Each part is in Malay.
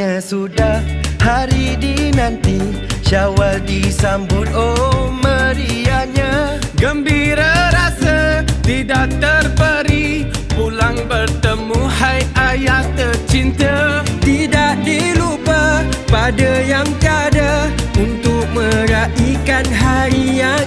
Akhirnya sudah hari dinanti. Syawal disambut oh meriahnya. Gembira rasa tidak terperi. Pulang bertemu hai ayah tercinta. Tidak dilupa pada yang tiada Untuk meraihkan hari yang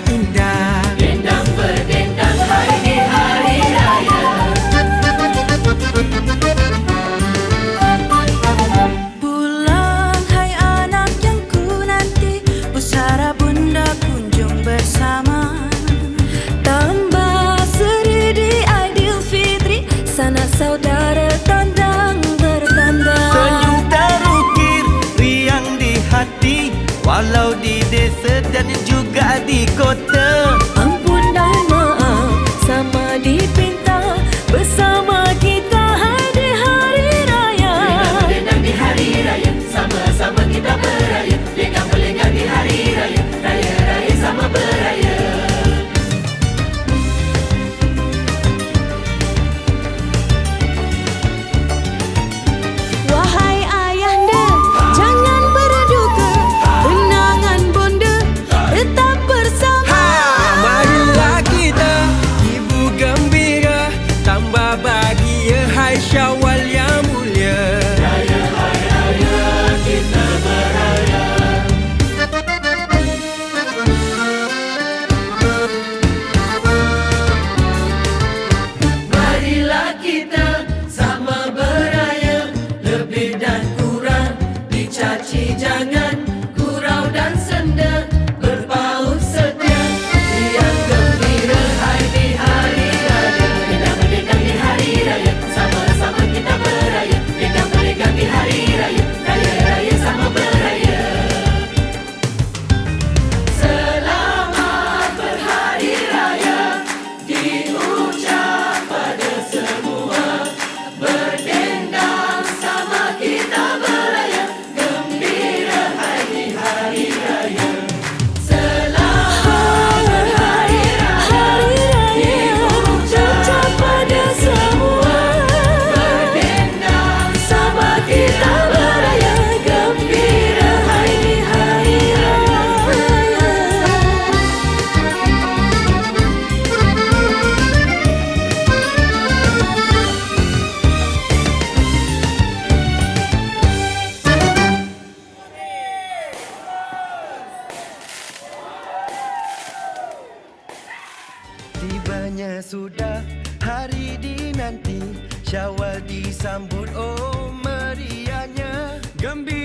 Tibanya sudah hari dinanti. Syawal disambut oh meriahnya. Gembira